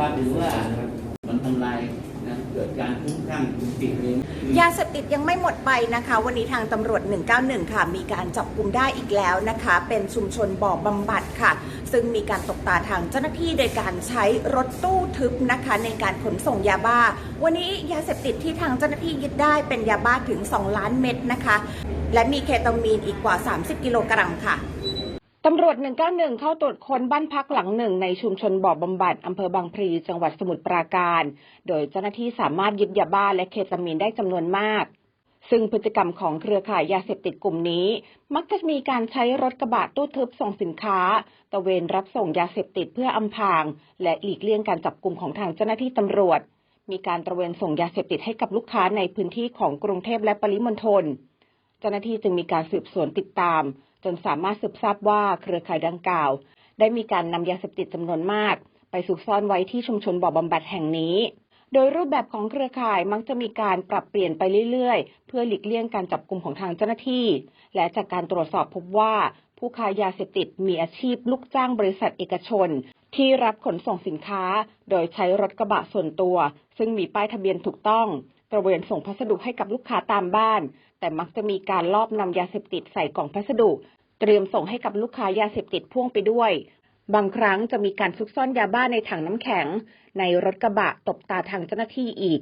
ครับหรือว่ามันทำลายนะเกิดการคุ้มคลั่งติดเองยาเสพติดยังไม่หมดไปนะคะ วันนี้ทางตำรวจ 191 ค่ะ มีการจับกลุ่มได้อีกแล้วนะคะ เป็นชุมชนบ่อบำบัดค่ะ ซึ่งมีการตกตาทางเจ้าหน้าที่โดยการใช้รถตู้ทึบนะคะ ในการขนส่งยาบ้า วันนี้ยาเสพติดที่ทางเจ้าหน้าที่ยึดได้เป็นยาบ้าถึง 2 ล้านเม็ดนะคะ และมีเคตามีนอีกกว่า 30 กิโลกรัมค่ะ ตำรวจ 191 เข้าตรวจค้นบ้านพักหลังหนึ่งในชุมชนบ่อบำบัดอำเภอบางพลีจังหวัดสมุทรปราการ โดยเจ้าหน้าที่สามารถยึดยาบ้าและเคตามีนได้จำนวนมาก ซึ่งพฤติกรรมของเครือข่ายยาเสพติดกลุ่มนี้ มักจะมีการใช้รถกระบะตู้ทึบส่งสินค้า ตะเวนรับส่งยาเสพติดเพื่ออำพราง และหลีกเลี่ยงการจับกลุ่มของทางเจ้าหน้าที่ตำรวจ มีการตระเวนส่งยาเสพติดให้กับลูกค้าในพื้นที่ของกรุงเทพและปริมณฑล เจ้าหน้าที่จึงมีการสืบสวนติดตาม จนสามารถสืบทราบว่าเครือข่ายดังกล่าว ได้มีการนำยาเสพติดจำนวนมาก ไปซุกซ่อนไว้ที่ชุมชนบ่อบำบัดแห่งนี้ โดยรูปแบบของเครือข่ายมักจะมีการปรับเปลี่ยนไปเรื่อยๆ เพื่อหลีกเลี่ยงการจับกลุ่มของทางเจ้าหน้าที่ และจากการตรวจสอบพบว่า ผู้ค้ายาเสพติดมีอาชีพลูกจ้างบริษัทเอกชน ที่รับขนส่งสินค้า โดยใช้รถกระบะส่วนตัว ซึ่งมีป้ายทะเบียนถูกต้องตระเวนส่งพัสดุให้กับลูกค้าตามบ้าน แต่มักจะมีการลอบนำยาเสพติดใส่กล่องพัสดุ เตรียมส่งให้กับลูกค้ายาเสพติดพ่วงไปด้วย บางครั้งจะมีการซุกซ่อนยาบ้าในถังน้ำแข็ง ในรถกระบะตบตาทางเจ้าหน้าที่อีก